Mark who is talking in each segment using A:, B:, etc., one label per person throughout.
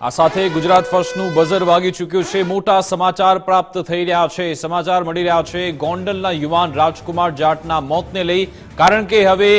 A: આ સાથે ગુજરાત ફર્સ્ટનું બઝર વાગી ચૂક્યું છે. મોટા સમાચાર પ્રાપ્ત થઈ રહ્યા છે. સમાચાર મળી રહ્યા છે. ગોંડલના યુવાન રાજકુમાર જાટના મોતને લઈ, કારણ કે હવે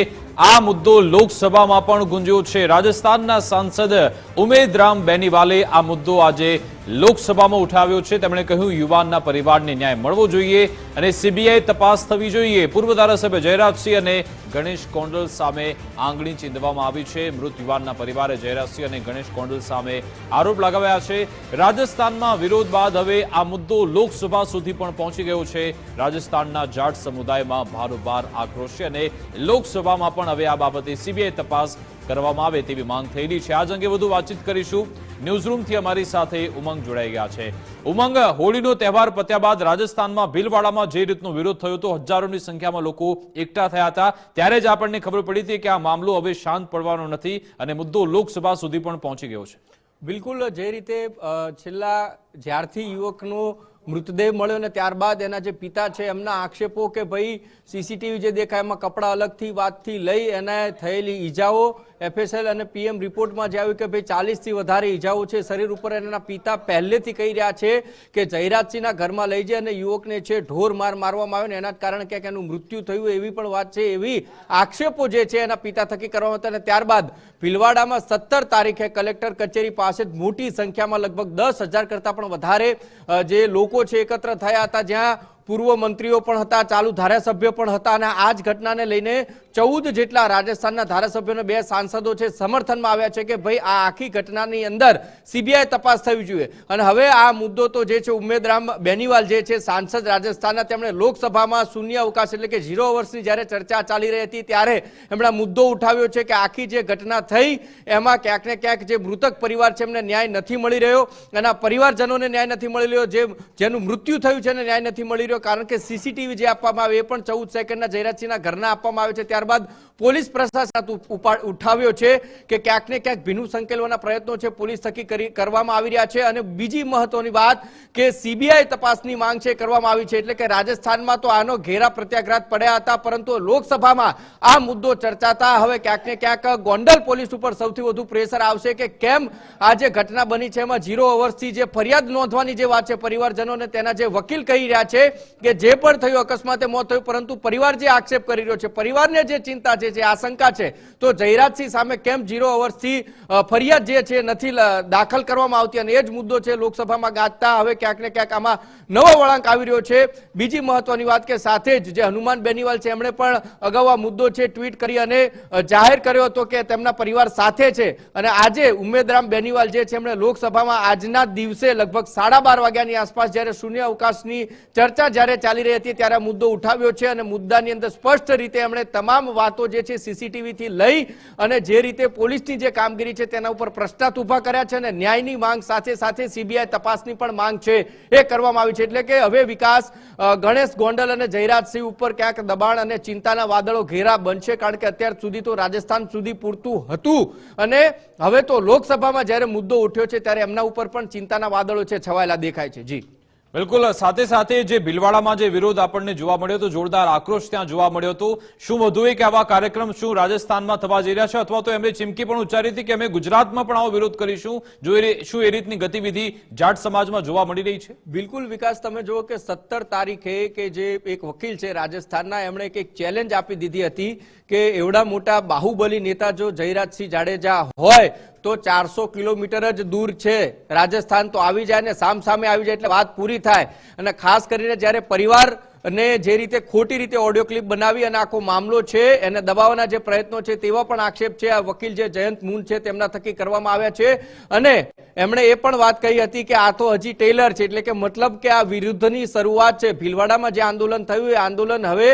A: આ મુદ્દો લોકસભામાં પણ ગુંજ્યો છે. રાજસ્થાનના સાંસદ ઉમેદરામ બેનીવાલે આ મુદ્દો આજે લોકસભામાં ઉઠાવ્યો છે. તેમણે કહ્યું, યુવાનના પરિવારને ન્યાય મળવો જોઈએ અને સીબીઆઈ તપાસ થવી જોઈએ. પૂર્વ ધારાસભ્ય જયરાજસિંહ અને ગણેશ કોંડલ સામે આંગળી ચીંધવામાં આવી છે. મૃત યુવાનના પરિવારે જયરાજસિંહ અને ગણેશ કોંડલ સામે આરોપ લગાવ્યા છે. રાજસ્થાનમાં વિરોધ બાદ હવે આ મુદ્દો લોકસભા સુધી પણ પહોંચી ગયો છે. રાજસ્થાનના જાટ સમુદાયમાં ભારોભાર આક્રોશ છે અને લોકસભામાં પણ હવે આ બાબતે સીબીઆઈ તપાસ કરવામાં આવે તેવી માંગ થયેલી છે. આજ અંગે વધુ વાતચીત કરીશું. ન્યૂઝરૂમથી અમારી સાથે ઉમંગ જોડાઈ ગયા છે. ઉમંગ, હોળીનો તહેવાર પત્યા બાદ રાજસ્થાનમાં ભીલવાડામાં જે રીતનો વિરોધ થયો હતો, હજારોની સંખ્યામાં લોકો એકઠા થયા હતા. ત્યારે જ આપણને ખબર પડી હતી કે આ મામલો હવે શાંત પડવાનો નથી અને મુદ્દો લોકસભા સુધી પણ પહોંચી ગયો છે.
B: બિલકુલ, જે રીતે છેલ્લા જ્યારથી યુવકનો મૃતદેહ મળ્યો ને ત્યારબાદ એના જે પિતા છે, એમના આક્ષેપો કે ભાઈ સીસીટીવી જે દેખાય એમાં કપડાં અલગથી વાતથી લઈ એને થયેલી ઈજાઓ એફએસએલ અને પીએમ રિપોર્ટમાં જે આવ્યું કે ભાઈ ચાલીસથી વધારે ઈજાઓ છે, શરીર ઉપર એના પિતા પહેલેથી કહી રહ્યા છે કે જયરાજસિંહના ઘરમાં લઈ જાય અને યુવકને છે ઢોર માર મારવામાં આવ્યો ને એના કારણે ક્યાંક એનું મૃત્યુ થયું એવી પણ વાત છે, એવી આક્ષેપો જે છે એના પિતા થકી કરવામાં હતા અને ત્યારબાદ ભીલવાડામાં સત્તર તારીખે કલેક્ટર કચેરી પાસે જ મોટી સંખ્યામાં લગભગ દસ હજાર કરતાં પણ વધારે જે લોકો છે એકત્ર થયા હતા, જ્યાં પૂર્વ મંત્રીઓ પણ હતા, ચાલુ ધારાસભ્યો પણ હતા અને આ જ ઘટનાને લઈને ચૌદ જેટલા રાજસ્થાનના ધારાસભ્યોને બે સાંસદો છે, સમર્થનમાં આવ્યા છે કે ભાઈ, આ આખી ઘટનાની અંદર સીબીઆઈ તપાસ થવી જોઈએ. અને હવે આ મુદ્દો તો જે છે, ઉમેદરામ બેનીવાલ જે છે, સાંસદ રાજસ્થાનના, તેમણે લોકસભામાં શૂન્ય અવકાશ એટલે કે ઝીરો વર્ષની જ્યારે ચર્ચા ચાલી રહી હતી, ત્યારે એમણે મુદ્દો ઉઠાવ્યો છે કે આખી જે ઘટના થઈ, એમાં ક્યાંક ને ક્યાંક જે મૃતક પરિવાર છે, એમને ન્યાય નથી મળી રહ્યો. એના પરિવારજનોને ન્યાય નથી મળી રહ્યો. જે, જેનું મૃત્યુ થયું છે, એને ન્યાય નથી મળી રહ્યો, કારણ કે સીસીટીવી જે આપવામાં આવે, એ પણ ચૌદ સેકન્ડના જયરાજસિંહના ઘરના આપવામાં આવે છે. ત્યારબાદ પોલીસ પ્રશાસન ઉઠાવ્યો છે કે ક્યાંક ને ક્યાંક ભીનું સંકેલવાના પ્રયત્નો છે. પોલીસ થકી કરવામાં આવી રહ્યા છે અને બીજી મહત્વની વાત કે સીબીઆઈ તપાસની માંગ છે કરવામાં આવી છે. એટલે કે રાજસ્થાનમાં તો આનો ઘેરા પ્રત્યાઘાત પડ્યા હતા, પરંતુ લોકસભામાં આ મુદ્દો ચર્ચાતા હવે ક્યાંક ને ક્યાંક ગોંડલ પોલીસ ઉપર સૌથી વધુ પ્રેશર આવશે કે કેમ આ જે ઘટના બની છે એમાં ઝીરો અવર્સથી જે ફરિયાદ નોંધવાની જે વાત છે પરિવારજનોને તેના જે વકીલ કહી રહ્યા છે કે જે પણ થયું અકસ્માતે મોત થયું પરંતુ પરિવાર જે આક્ષેપ કરી રહ્યો છે, પરિવારને જે ચિંતા છે, જે આશંકા છે. તો જયરાજસિંહ સામે કેમ ઝીરો અવર્સથી ફરિયાદ જે છે નથી દાખલ કરવામાં આવતી અને એ જ મુદ્દો છે લોકસભામાં ગાજતા હવે ક્યાંક ને ક્યાંક આમાં નવો વળાંક આવી રહ્યો છે. બીજી મહત્વની વાત કે સાથે જ જે હનુમાન બેનીવાલ છે, એમણે પણ અગાઉ આ મુદ્દો છે ટ્વીટ કરી અને જાહેર કર્યો હતો કે તેમના પરિવાર સાથે છે. અને આજે ઉમેદરામ બેનીવાલ જે છે, એમણે લોકસભામાં આજના દિવસે લગભગ સાડા બાર વાગ્યાની આસપાસ જ્યારે શૂન્ય અવકાશની ચર્ચા જ્યારે ચાલી રહી હતી ત્યારે મુદ્દો ઉઠાવ્યો છે અને મુદ્દાની અંદર સ્પષ્ટ રીતે એમણે તમામ વાતો જે છે સીસીટીવી થી લઈ અને જે રીતે પોલીસની જે કામગીરી છે તેના ઉપર પ્રશ્નાર્થ ઊભા કર્યા છે અને ન્યાયની માંગ સાથે સાથે સીબીઆઈ તપાસની પણ માંગ છે એ કરવામાં આવી છે. એટલે કે હવે વિકાસ ગણેશ ગોંડલ અને જયરાજસિંહ ઉપર ક્યાંક દબાણ અને ચિંતાના વાદળો ઘેરા બનશે કારણ કે અત્યાર સુધી તો રાજસ્થાન સુધી પૂરતું હતું. અને હવે તો લોકસભામાં જ્યારે મુદ્દો ઉઠ્યો છે ત્યારે એમના ઉપર પણ ચિંતાના વાદળો છે, છવાયેલા દેખાય છે. જી.
A: બિલકુલ, સાથે સાથે જે ભીલવાડામાં જે વિરોધ આપણને જોવા મળ્યો હતો, જોરદાર આક્રોશ ત્યાં જોવા મળ્યો હતો. શું વધુ એક આવા કાર્યક્રમ શું રાજસ્થાનમાં થવા જઈ રહ્યા છે, અથવા તો એમણે ચીમકી પણ ઉચ્ચારી હતી કે અમે ગુજરાતમાં પણ આવો વિરોધ કરીશું, જો શું એ રીતની ગતિવિધિ જાટ સમાજમાં જોવા મળી રહી છે?
B: બિલકુલ, વિકાસ, તમે જુઓ કે સત્તર તારીખે કે જે એક વકીલ છે રાજસ્થાનના, એમણે એક ચેલેન્જ આપી દીધી હતી કે એવડા મોટા બાહુબલી નેતા જો જયરાજસિંહ જાડેજા હોય તો ચારસો કિલોમીટર જ દૂર છે. રાજસ્થાન તો આવી જાય ને સામ સામે આવી જાય એટલે વાત પૂરી થાય. અને ખાસ કરીને જ્યારે પરિવાર અને જે રીતે ખોટી રીતે ઓડિયો ક્લિપ બનાવી અને આખો મામલો છે, એને દબાવવાના જે પ્રયત્નો છે તેવા પણ આક્ષેપ છે. આ વકીલ જે જયંત મૂન છે તેમના થકી કરવામાં આવ્યા છે. અને એમણે એ પણ વાત કહી હતી કે આ તો હજી ટેલર છે, એટલે કે મતલબ કે આ વિરુદ્ધની શરૂઆત છે. ભીલવાડામાં જે આંદોલન થયું, એ આંદોલન હવે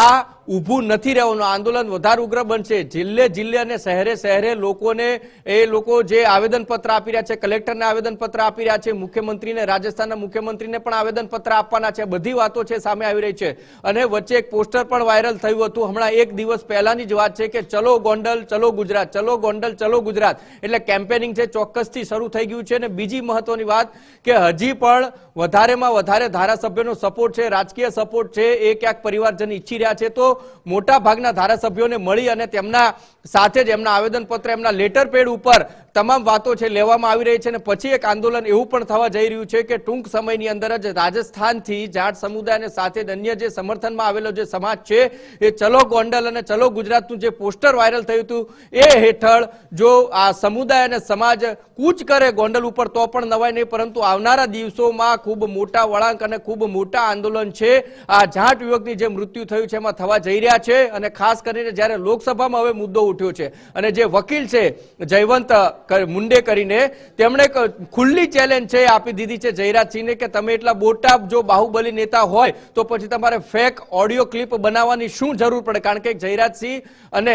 B: આ ઊભું નથી રહેવાનું. આંદોલન વધારે ઉગ્ર બનશે. જિલ્લે જિલ્લે અને શહેરે શહેરે લોકોને એ લોકો જે આવેદનપત્ર આપી રહ્યા છે, કલેક્ટરને આવેદનપત્ર આપી રહ્યા છે, મુખ્યમંત્રીને, રાજસ્થાનના મુખ્યમંત્રીને પણ આવેદનપત્ર આપવાના છે. બધી વાતો છે, સામે આવી રહી છે. અને વચ્ચે એક પોસ્ટર પણ વાયરલ થયું હતું. હમણાં એક દિવસ પહેલાની જ વાત છે કે ચલો ગોંડલ, ચલો ગુજરાત, ચલો ગોંડલ, ચલો ગુજરાત. એટલે કેમ્પેનિંગ છે, ચોક્કસથી શરૂ થઈ ગયું છે. અને બીજી મહત્વની વાત કે હજી પણ વધારેમાં વધારે ધારાસભ્યનો સપોર્ટ છે, રાજકીય સપોર્ટ છે, એ ક્યાંક પરિવારજન ઈચ્છી રહ્યા છે. તો મોટા ભાગના ધારાસભ્યોને મળી અને તેમના સાથે જ એમના આવેદનપત્ર એમના લેટર પેડ ઉપર તમામ વાતો છે, લેવામાં આવી રહી છે અને પછી એક આંદોલન એવું પણ થવા જઈ રહ્યું છે કે ટૂંક સમયની અંદર જ રાજસ્થાનથી જાટ સમુદાય અને સાથે અન્ય જે સમર્થનમાં આવેલો જે સમાજ છે, એ ચલો ગોંડલ અને ચલો ગુજરાતનું જે પોસ્ટર વાયરલ થયું હતું, એ હેઠળ જો આ સમુદાય અને સમાજ કૂચ કરે ગોંડલ ઉપર તો પણ નવાય નહીં, પરંતુ આવનારા દિવસોમાં ખૂબ મોટા વળાંક અને ખૂબ મોટા આંદોલન છે. આ જાટ યુવકની જે મૃત્યુ થયું છે, એમાં થવા જઈ રહ્યા છે અને ખાસ કરીને જ્યારે લોકસભામાં હવે મુદ્દો ઉઠ્યો છે અને જે વકીલ છે, જયવંત મુંડે કરીને તેમણે ખુલ્લી ચેલેન્જ છે આપી દીધી છે જયરાજસિંહને કે તમે એટલા મોટા જો બાહુબલી નેતા હોય તો પછી તમારે ફેક ઓડિયો ક્લિપ બનાવવાની શું જરૂર પડે? કારણ કે જયરાજસિંહ અને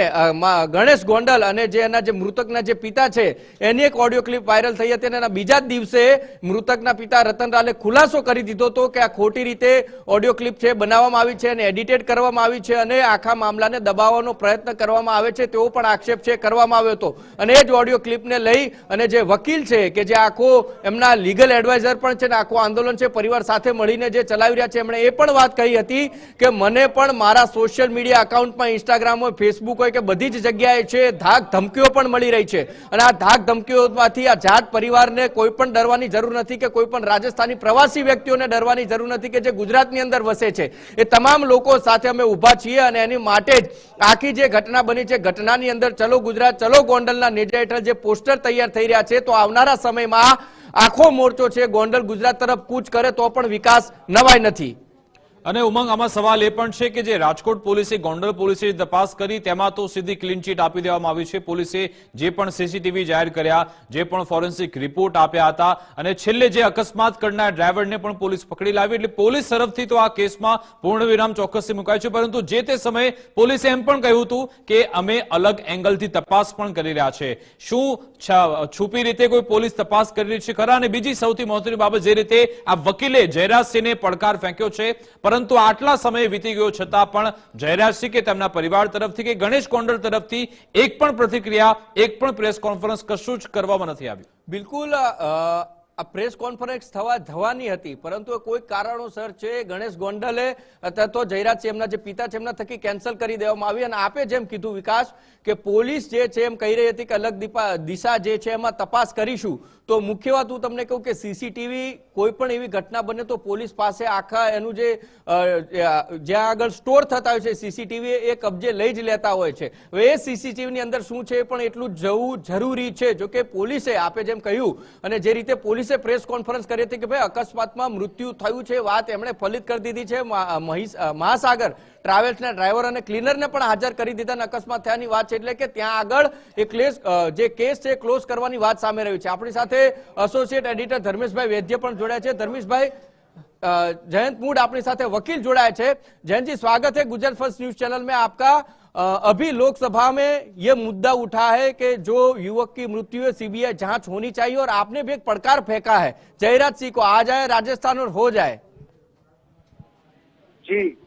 B: ગણેશ ગોંડલ અને જે એના જે મૃતકના જે પિતા છે, એની એક ઓડિયો ક્લિપ વાયરલ થઈ હતી અને એના બીજા જ દિવસે મૃતકના પિતા રતનલાલે ખુલાસો કરી દીધો હતો કે આ ખોટી રીતે ઓડિયો ક્લિપ છે બનાવવામાં આવી છે અને એડિટેડ કરવામાં આવી છે અને આખા મામલાને દબાવવાનો પ્રયત્ન કરવામાં આવે છે તેવો પણ આક્ષેપ છે કરવામાં આવ્યો હતો. અને એ જ ઓડિયો ક્લિપને લઈ અને જે વકીલ છે કે જે આખો એમના લીગલ એડવાઇઝર પણ છે ને આખું આંદોલન છે, પરિવાર સાથે મળીને જે ચલાવી રહ્યા છે, એમણે એ પણ વાત કહી હતી કે મને પણ મારા સોશિયલ મીડિયા અકાઉન્ટમાં ઇન્સ્ટાગ્રામ હોય ફેસબુક હોય કે બધી જ જગ્યાએ છે, ધાક ધમકીઓ પણ મળી રહી છે. અને આ ધાક ધમકીઓમાંથી આ જાત પરિવારને કોઈ પણ ડરવાની જરૂર નથી કે કોઈ પણ રાજસ્થાની પ્રવાસી વ્યક્તિઓને ડરવાની જરૂર નથી કે જે ગુજરાતની અંદર વસે છે. એ તમામ લોકો સાથે અમે ઊભા છીએ અને એની માટે જ આખી જે ઘટના બની છે, ઘટનાની અંદર ચલો ગુજરાત, ચલો ગોંડલના નેજા હેઠળ જે પોસ્ટર તૈયાર થઈ રહ્યા છે, તો આવનારા સમયમાં આખો મોરચો છે, ગોંડલ ગુજરાત તરફ કૂચ કરે તો પણ વિકાસ નવાય નથી.
A: અને ઉમંગ આમાં સવાલ એ પણ છે કે જે રાજકોટ પોલીસે, ગોંડલ પોલીસે તપાસ કરી, તેમાં તો સીધી ક્લીન ચીટ આપી દેવામાં આવી છે. પોલીસે જે પણ સીસીટીવી જાહેર કર્યા, જે પણ ફોરેન્સિક રિપોર્ટ આપ્યા હતા અને છેલ્લે જે અકસ્માત કરનાર ડ્રાઈવરને પણ પોલીસ પકડી લાવી. એટલે પોલીસ તરફથી તો આ કેસમાં પૂર્ણ વિરામ ચોક્કસથી મુકાય છે, પરંતુ જે તે સમયે પોલીસે એમ પણ કહ્યું હતું કે અમે અલગ એંગલથી તપાસ પણ કરી રહ્યા છે. શું છુપી રીતે કોઈ પોલીસ તપાસ કરી રહી છે ખરા? અને બીજી સૌથી મહત્વની બાબત, જે રીતે આ વકીલે જયરાજસિંહને પડકાર ફેંક્યો છે પરંતુ આટલા સમય વીતી ગયો છતાં પણ જયરાજસિંહ કે તેમના પરિવાર તરફથી કે ગણેશ કોંડલ તરફથી એક પણ પ્રતિક્રિયા, એક પણ પ્રેસ કોન્ફરન્સ કશું જ કરવામાં નથી આવ્યું.
B: બિલકુલ આ પ્રેસ કોન્ફરન્સ થવા થવાની હતી, પરંતુ કોઈ કારણોસર છે, ગણેશ ગોંડલે અથવા તો છે, એમના જે પિતા છે, એમના થકી કેન્સલ કરી દેવામાં આવી અને આપે જેમ કીધું વિકાસ કે પોલીસ જે છે, એમ કહી રહી હતી કે અલગ દિશા જે છે, એમાં તપાસ કરીશું. તો મુખ્ય વાત હું તમને કહું કે સીસીટીવી કોઈ પણ એવી ઘટના બને તો પોલીસ પાસે આખા એનું જે જ્યાં આગળ સ્ટોર થતા હોય છે સીસીટીવી એ કબજે લઈ જ લેતા હોય છે. હવે એ સીસીટીવીની અંદર શું છે પણ એટલું જવું જરૂરી છે જો કે પોલીસે આપે જેમ કહ્યું અને જે રીતે પોલીસે પોલીસે પ્રેસ કોન્ફરન્સ કરી હતી કે ભાઈ અકસ્માતમાં મૃત્યુ થયું છે વાત એમણે ફલિત કરી દીધી છે. મહાસાગર ટ્રાવેલ્સના ડ્રાઈવર અને ક્લીનરને પણ હાજર કરી દીધા અને અકસ્માત થયાની વાત છે એટલે કે ત્યાં આગળ એ કેસ જે કેસ છે ક્લોઝ કરવાની વાત સામે રહી છે. આપણી સાથે એસોસિએટ એડિટર ધર્મેશભાઈ વૈદ્ય પણ જોડાયા છે. ધર્મેશભાઈ જયંત મૂડ આપણી સાથે વકીલ જોડાયા છે. જયંતજી, સ્વાગત છે ગુજરાત ફર્સ્ટ ન્યૂઝ ચેનલ મેં આપકા अभी लोकसभा में ये मुद्दा उठा है कि जो युवक की मृत्यु है सीबीआई जाँच होनी चाहिए और आपने भी एक पड़कार फेंका है। जयराज सिंह को आ जाए राजस्थान और हो जाए।
C: जी।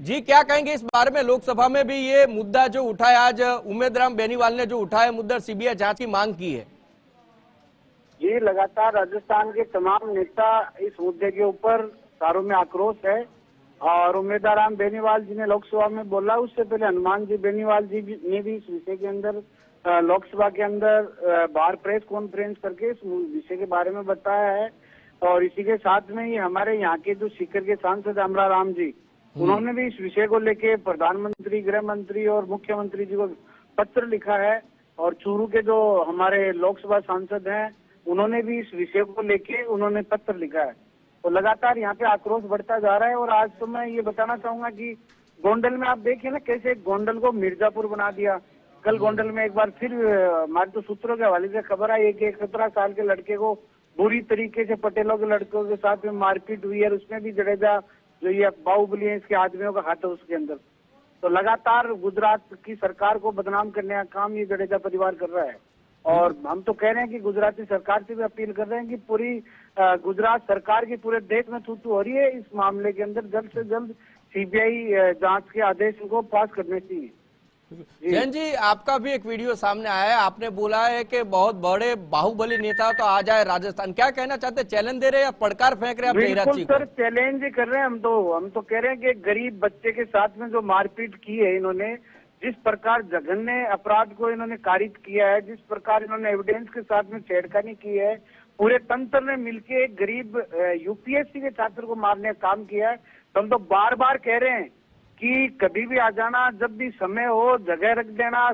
B: जी क्या कहेंगे इस बारे में? लोकसभा में भी ये मुद्दा जो उठा है आज उमेद राम बेनीवाल ने जो उठाया मुद्दा सीबीआई जाँच की मांग की है।
C: जी लगातार राजस्थान के तमाम नेता इस मुद्दे के ऊपर सारों में आक्रोश है। और उम्मीदवार राम बेनीवाल जी ने लोकसभा में बोला। उससे पहले हनुमान जी बेनीवाल जी ने भी इस विषय के अंदर लोकसभा के अंदर बाहर प्रेस कॉन्फ्रेंस करके इस विषय के बारे में बताया है। और इसी के साथ में ही हमारे यहाँ के जो सीकर के सांसद अमरा राम जी उन्होंने भी इस विषय को लेके प्रधानमंत्री गृह मंत्री और मुख्यमंत्री जी को पत्र लिखा है। और चूरू के जो हमारे लोकसभा सांसद हैं उन्होंने भी इस विषय को लेके उन्होंने पत्र लिखा है। तो लगातार यहाँ पे आक्रोश बढ़ता जा रहा है और आज तो मैं ये बताना चाहूँगा कि गोंडल में आप देखिए ना कैसे गोंडल को मिर्जापुर बना दिया। कल गोंडल में एक बार फिर हमारे तो सूत्रों के हवाले से खबर आई है कि एक सत्रह साल के लड़के को बुरी तरीके से पटेलों के लड़कों के साथ में मारपीट हुई है उसमें भी जडेजा जो ये बाहुबली है इसके आदमियों का हाथ है उसके अंदर। तो लगातार गुजरात की सरकार को बदनाम करने का काम ये जडेजा परिवार कर रहा है। और हम तो कह रहे हैं कि गुजराती सरकार से भी अपील कर रहे हैं कि पूरी गुजरात सरकार की पूरे देश में थू हो रही है। इस मामले के अंदर जल्द से जल्द सीबीआई जाँच के आदेश को पास करने चाहिए।
B: जैन जी आपका भी एक वीडियो सामने आया है। आपने बोला है कि बहुत बड़े बाहुबली नेता तो आ जाए राजस्थान। क्या कहना चाहते हैं? चैलेंज दे रहे हैं या पड़कार फेंक रहे हैं आप
C: बिल्कुल सर चैलेंज कर रहे हैं हम तो। हम तो कह रहे हैं कि गरीब बच्चे के साथ में जो मारपीट की है इन्होंने जिस प्रकार जघन्य अपराध को इन्होंने कारित किया है, जिस प्रकार इन्होंने एविडेंस के साथ में छेड़खानी की है, पूरे तंत्र ने मिलकर एक गरीब यूपीएससी के छात्र को मारने का काम किया है तो हम तो बार बार कह रहे हैं कि कभी भी आ जाना, जब भी समय हो, जगह रख देना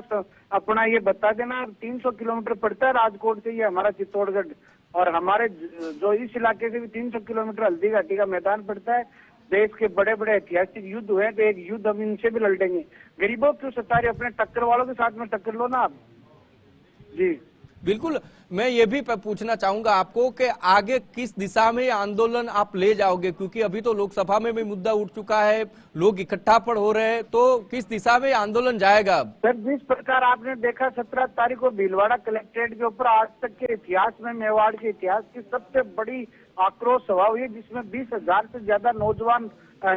C: अपना ये बता देना 300 किलोमीटर पड़ता है राजकोट से, ये हमारा चित्तौड़गढ़, और हमारे जो इस इलाके से भी 300 किलोमीटर हल्दी घाटी का मैदान पड़ता है देश के बड़े बड़े ऐतिहासिक युद्ध हुए तो एक युद्ध हम इनसे भी लड़ेंगे। गरीबों क्यों सता रहे अपने टक्कर वालों के साथ में टक्कर लो ना आप। जी।
B: बिल्कुल मैं ये भी पूछना चाहूँगा आपको कि आगे किस दिशा में आंदोलन आप ले जाओगे? क्योंकि अभी तो लोकसभा में भी मुद्दा उठ चुका है लोग इकट्ठा पर हो रहे हैं तो किस दिशा में आंदोलन जाएगा
C: सर जिस प्रकार आपने देखा सत्रह तारीख को भीलवाड़ा कलेक्ट्रेट के ऊपर आज तक के इतिहास में मेवाड़ के इतिहास की सबसे बड़ी आक्रोश सभा हुई जिसमें बीस हज़ार से ज़्यादा नौजवान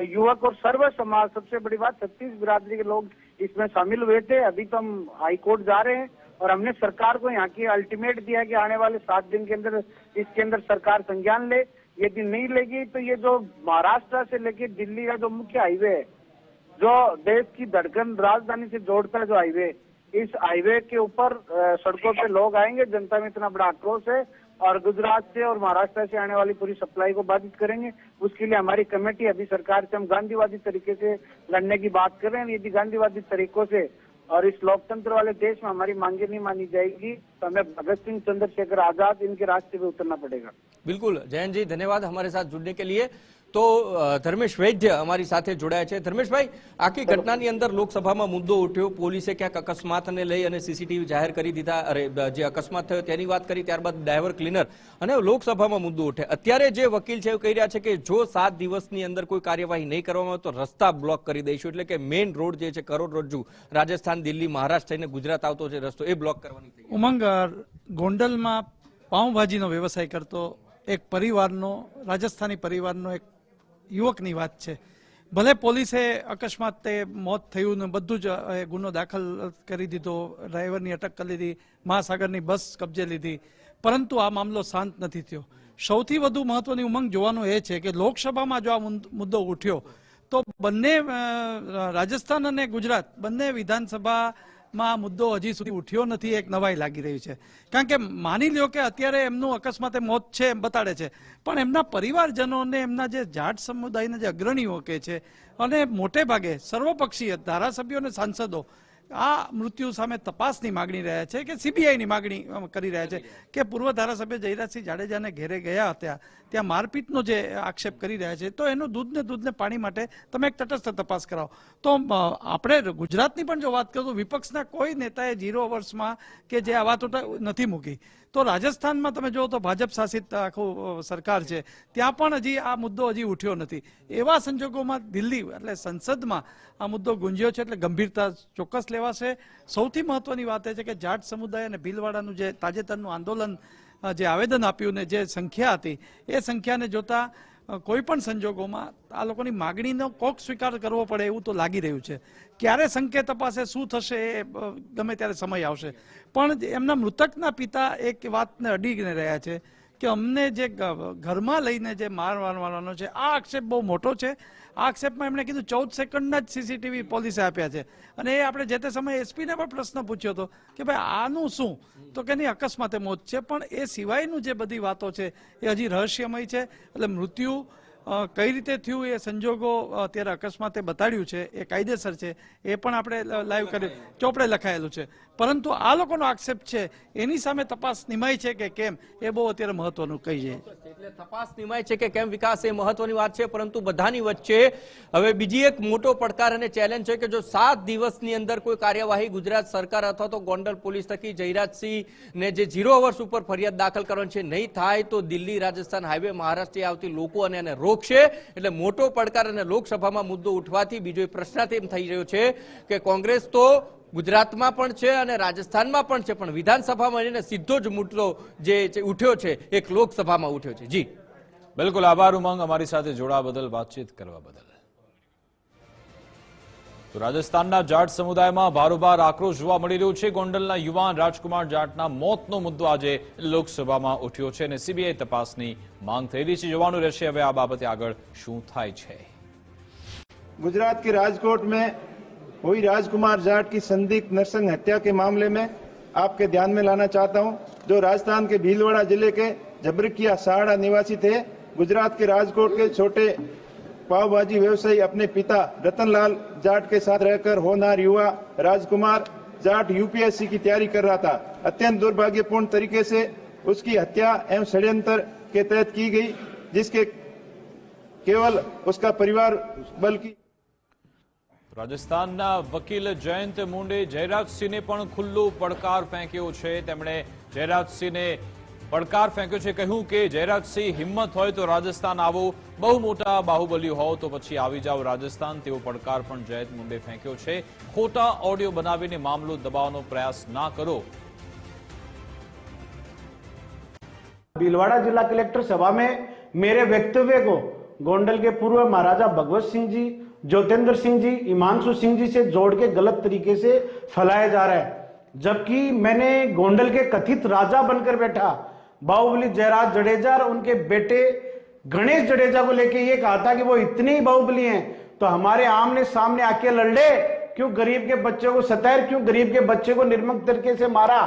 C: युवक और सर्व समाज, सबसे बड़ी बात, छत्तीस बिरादरी के लोग इसमें शामिल हुए थे। अभी तो हम हाई कोर्ट जा रहे हैं और हमने सरकार को यहाँ की अल्टीमेट दिया कि आने वाले सात दिन के अंदर इसके अंदर सरकार संज्ञान ले। यदि नहीं लेगी तो ये जो महाराष्ट्र से लेके दिल्ली का जो मुख्य हाईवे है, जो देश की धड़कन राजधानी से जोड़ता जो हाईवे इस हाईवे के ऊपर सड़कों पे लोग आएँगे। जनता में इतना बड़ा आक्रोश है। और गुजरात से और महाराष्ट्र से आने वाली पूरी सप्लाई को बाधित करेंगे। उसके लिए हमारी कमेटी, अभी सरकार से हम गांधीवादी तरीके से लड़ने की बात कर रहे हैं। यदि गांधीवादी तरीकों से और इस लोकतंत्र वाले देश में हमारी मांगे नहीं मानी जाएगी तो हमें भगत सिंह चंद्रशेखर आज़ाद इनके रास्ते पे उतरना पड़ेगा।
B: बिल्कुल। जयंत जी, धन्यवाद हमारे साथ जुड़ने के लिए। તો ધર્મેશ વૈદ્ય અમારી સાથે જોડાયા છે. ધર્મેશભાઈ આખી ઘટનાની અંદર લોકસભામાં મુદ્દો ઉઠ્યો. પોલીસે ક્યાંક અકસ્માતને લઈ અને સીસીટીવી જાહેર કરી દીધા. અરે જે અકસ્માત થયો તેની વાત કરી ત્યારબાદ ડ્રાઈવર ક્લીનર અને લોકસભામાં મુદ્દો ઉઠે અત્યારે જે વકીલ છે એવું કહી રહ્યા છે કે જો સાત દિવસની અંદર કોઈ કાર્યવાહી નહીં કરવામાં આવે તો રસ્તા બ્લોક કરી દઈશું. એટલે કે મેઇન રોડ જે છે કરોડરજ્જુ રાજસ્થાન દિલ્હી મહારાષ્ટ્ર થઈને ગુજરાત આવતો છે રસ્તો એ બ્લોક કરવાની
D: ઉમંગ ગોંડલમાં પાઉંભાજીનો વ્યવસાય કરતો એક પરિવારનો રાજસ્થાની પરિવારનો એક યુવકની વાત છે. ભલે પોલીસે અકસ્માત તે મોત થયું ને બધું જ ગુનો દાખલ કરી દીધો, ડ્રાઈવરની અટક કરી લીધી મહાસાગરની બસ કબજે લીધી, પરંતુ આ મામલો શાંત નથી થયો. સૌથી વધુ મહત્વની ઉમંગ જોવાનું એ છે કે લોકસભામાં જો આ મુદ્દો ઉઠ્યો, તો બંને રાજસ્થાન અને ગુજરાત, બંને વિધાનસભામાં આ મુદ્દો હજી સુધી ઉઠ્યો નથી, એક નવાઈ લાગી રહી છે. કારણ કે માની લ્યો કે અત્યારે એમનું અકસ્માતે મોત છે એમ બતાડે છે. પણ એમના પરિવારજનોને, એમના જે જાટ સમુદાયના જે અગ્રણીઓ કે છે, અને મોટે ભાગે સર્વપક્ષીય ધારાસભ્યો અને સાંસદો આ મૃત્યુ સામે તપાસની માગણી રહ્યા છે કે સીબીઆઈની માગણી કરી રહ્યા છે કે પૂર્વ ધારાસભ્ય જયરાજસિંહ જાડેજાને ઘેરે ગયા હતા. ત્યાં મારપીટનો જે આક્ષેપ કરી રહ્યા છે તો એનું દૂધને દૂધને પાણી માટે તમે એક તટસ્થ તપાસ કરાવો. તો આપણે ગુજરાતની પણ જો વાત કરું તો વિપક્ષના કોઈ નેતાએ ઝીરો વર્ષમાં કે જે આ વાત નથી મૂકી. તો રાજસ્થાનમાં તમે જુઓ તો ભાજપ શાસિત આખું સરકાર છે. ત્યાં પણ હજી આ મુદ્દો હજી ઉઠ્યો નથી. એવા સંજોગોમાં દિલ્હી એટલે સંસદમાં આ મુદ્દો ગુંજ્યો છે એટલે ગંભીરતા ચોક્કસ લેવાશે. સૌથી મહત્વની વાત એ છે કે જાટ સમુદાય અને ભીલવાડાનું જે તાજેતરનું આંદોલન જે આવેદન આપ્યું ને જે સંખ્યા હતી, એ સંખ્યાને જોતા કોઈ પણ સંજોગોમાં આ લોકોની માગણીનો કોક સ્વીકાર કરવો પડે એવું તો લાગી રહ્યું છે. ક્યારે સંકેત તપાસે શું થશે એ ગમે ત્યારે સમય આવશે. પણ એમના મૃતકના પિતા એક વાતને અડીને રહ્યા છે. કે અમને જે ઘરમાં લઈને જે માર મારવાનો છે, આ આક્ષેપ બહુ મોટો છે. આ આક્ષેપમાં એમણે કીધું ચૌદ સેકન્ડના જ સીસીટીવી પોલીસે આપ્યા છે. અને એ આપણે જે તે સમયે એસપીને પણ પ્રશ્ન પૂછ્યો હતો કે ભાઈ આનું શું? તો કે નહીં, અકસ્માતે મોત છે, પણ એ સિવાયનું જે બધી વાતો છે, એ હજી રહસ્યમય છે. એટલે મૃત્યુ કઈ રીતે થયું, એ સંજોગો અત્યારે અકસ્માતે બતાડ્યું છે, એ કાયદેસર છે. એ પણ આપણે લાઈવ કર્યું ચોપડે લખાયેલું છે. પરંતુ આ લોકોનો આક્ષેપ છે, એની સામે તપાસ નિમાય છે કે કેમ? એ બહુ અત્યારે મહત્વનું કહી છે.
B: એટલે તપાસ નિમાય છે કે કેમ વિકાસ એ મહત્વની વાત છે, પરંતુ બધાની વચ્ચે હવે બીજી એક મોટો પડકાર અને ચેલેન્જ છે કે જો સાત દિવસની અંદર કોઈ કાર્યવાહી ગુજરાત સરકાર અથવા તો ગોંડલ પોલીસ થકી જયરાજસિંહ ને જે ઝીરો અવર્સ ઉપર ફરિયાદ દાખલ કરવાની છે, નહીં થાય તો દિલ્હી, રાજસ્થાન હાઈવે, મહારાષ્ટ્રથી આવતી લોકો અને એને રોકશે. એટલે મોટો પડકાર અને લોકસભામાં મુદ્દો ઉઠવાથી બીજો પ્રશ્નાર્થ એમ થઈ રહ્યો છે કે કોંગ્રેસ તો ગુજરાતમાં પણ છે અને રાજસ્થાનમાં પણ છે પણ વિધાનસભામાં જઈને સીધો જ મુદ્દો જે ઉઠ્યો છે એક લોકસભામાં ઉઠ્યો છે. જી.
A: બિલકુલ આભાર ઉમંગ. અમારી સાથે જોડા બદલ વાતચીત કરવા બદલ. તો રાજસ્થાનના જાટ સમુદાયમાં ભારોભાર આક્રોશ જોવા મળી રહ્યો છે. ગોંડલના યુવાન રાજકુમાર જાટના મોતનો મુદ્દો આજે લોકસભામાં ઉઠ્યો છે અને સીબીઆઈ તપાસની માંગ થઈ રહી છે. જોવાનું રહેશે હવે આ બાબતે આગળ શું થાય છે.
E: ગુજરાત કે રાજકોટ મેં हुई राजकुमार जाट की संदिग्ध नरसंग हत्या के मामले में आपके ध्यान में लाना चाहता हूँ, जो राजस्थान के भीलवाड़ा ज़िले के जबरकिया सहाड़ा निवासी थे। गुजरात के राजकोट के छोटे पावभाजी व्यवसायी अपने पिता रतनलाल जाट के साथ रहकर होनहार युवा राजकुमार जाट यूपीएससी की तैयारी कर रहा था। अत्यंत दुर्भाग्यपूर्ण तरीके से उसकी हत्या एवं षड्यंत्र के तहत की गई, जिसके केवल उसका परिवार, बल्कि
A: રાજસ્થાનના વકીલ જયંત મુંડે જયરાજસિંહને પણ ખુલ્લો પડકાર ફેંક્યો છે તેમણે જયરાજસિંહને પડકાર ફેંક્યો છે કહ્યું કે જયરાજસિંહ હિંમત હોય તો રાજસ્થાન આવો બહુ મોટા બાહુબલી હોવ તો પછી આવી જાઓ રાજસ્થાન તેવો પડકાર પણ જયંત મુંડે ફેંક્યો છે ખોટા ઓડિયો બનાવીને મામલો દબાવવાનો પ્રયાસ ના કરો
F: भीलवाड़ा जिला कलेक्टर सभा में मेरे वक्तव्य को गोंडल के पूर्व महाराजा भगवत सिंह जी ज्योतेंद्र सिंह जी, हिमांशु सिंह जी से जोड़ के गलत तरीके से फैलाया जा रहा है। जबकि मैंने गोंडल के कथित राजा बनकर बैठा, बाहुबली जयराज जडेजा और उनके बेटे गणेश जडेजा को लेके ये कहा था कि वो इतने ही बाहुबली हैं तो हमारे आमने सामने आके लड़ ले। क्यों गरीब के बच्चे को सतैर, क्यों गरीब के बच्चे को निर्मक तरीके से मारा?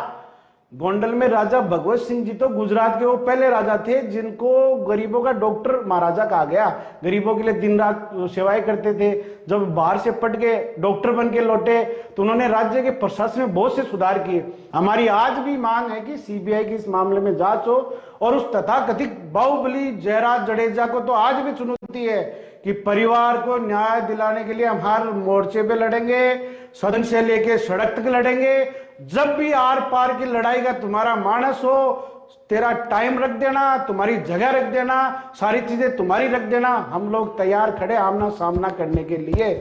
F: गोंडल में राजा भगवत सिंह जी तो गुजरात के वो पहले राजा थे, जिनको गरीबों का डॉक्टर महाराजा कहा गया। गरीबों के लिए दिन रात सेवाएँ करते थे। जब बाहर से पट के डॉक्टर बन के लौटे तो उन्होंने राज्य के प्रशासन में बहुत से सुधार किए। हमारी आज भी मांग है कि सीबीआई की इस मामले में जाँच हो और उस तथाकथित बाहुबली जयराज जडेजा को तो आज भी चुनौती है कि परिवार को न्याय दिलाने के लिए हम हर मोर्चे पे लड़ेंगे, सदन से लेके सड़क तक लड़ेंगे जब भी आर पार की लड़ाई का तुम्हारा मानस हो, तेरा टाइम रख देना, तुम्हारी जगह रख देना, सारी चीज़ें तुम्हारी रख देना, हम लोग तैयार खड़े आमना सामना करने के लिए।